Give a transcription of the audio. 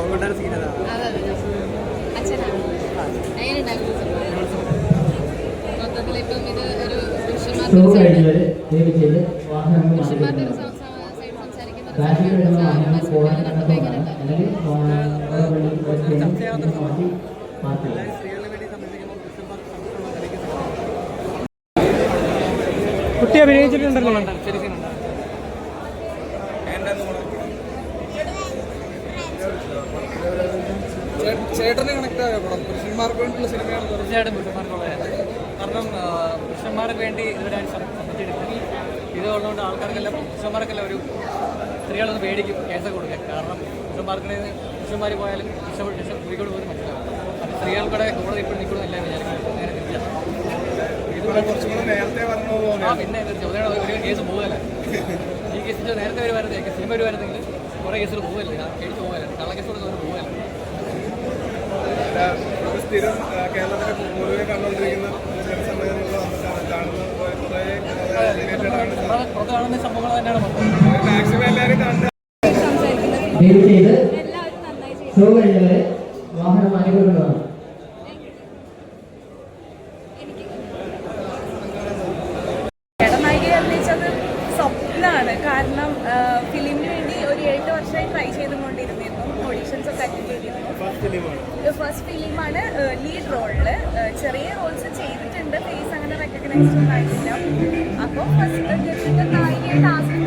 അതുകൊണ്ടാണ് സീൻ കുട്ടി അഭിനയിച്ചിട്ടുണ്ടല്ലോ. ശരി സീനുണ്ട് ചേട്ടന് കണക്ട് ആയ പടം? പുരുഷന്മാർക്ക് വേണ്ടിയുള്ള സിനിമയാണ് തീർച്ചയായിട്ടും പുരുഷന്മാർക്കുള്ളത് കാരണം പുരുഷന്മാർക്ക് വേണ്ടി ഇവരാൻ സംബന്ധിച്ചെടുക്കും ഇത് ഉള്ളതുകൊണ്ട് ആൾക്കാർക്കെല്ലാം പുരുഷന്മാർക്കെല്ലാം ഒരു സ്ത്രീകളൊന്ന് പേടിക്കും കേസൊക്കെ കൊടുക്കാൻ. കാരണം പുരുഷന്മാർക്ക് പുരുഷന്മാർ പോയാലും ഇഷ്ടപ്പെട്ട ഇഷ്ടം സ്ത്രീകളോട് പോലും മനസ്സിലാവും അത് സ്ത്രീകൾക്കൂടെ കൂടുതൽ ഇപ്പോൾ നിൽക്കണമെന്നില്ല വിചാരിക്കുന്നത് നേരെ തിരിച്ചാണ് ആ പിന്നെ ചോദ്യം ഒരു കേസ് പോകല ഈ കേസിൽ നേരത്തെ വരുമായിരുന്നെങ്കിൽ സിനിമ വരുമായിരുന്നെങ്കിൽ കുറേ കേസുകൾ പോകല്ലേ കേസ് പോകല കള്ളക്കേസുകൾ ഒരു സ്ഥിരം കേരളത്തിലെ പൊതുവെ കണ്ടുകൊണ്ടിരിക്കുന്ന ജനസമ്മേളനങ്ങൾ വന്നിട്ടാണ് സ്വപ്നമാണ് കാരണം ഫിലിമിന് വേണ്ടി ഒരു എട്ട് വർഷമായി ട്രൈ ചെയ്തുകൊണ്ടിരുന്നിരുന്നു. ഓഡീഷൻസ് ഒക്കെ അറ്റൻഡ് ചെയ്തിരുന്നു. ഫസ്റ്റ് ഫിലിമാണ് ലീഡ് റോളിൽ ചെറിയ റോൾസ് ചെയ്തിട്ടുണ്ട്. ഫേസ് അങ്ങനെ റെക്കഗ്നൈസ് ഒന്നും ആയിട്ടില്ല. അപ്പോൾ ഫസ്റ്റ് നായികയുടെ ടാസ്കിന്റെ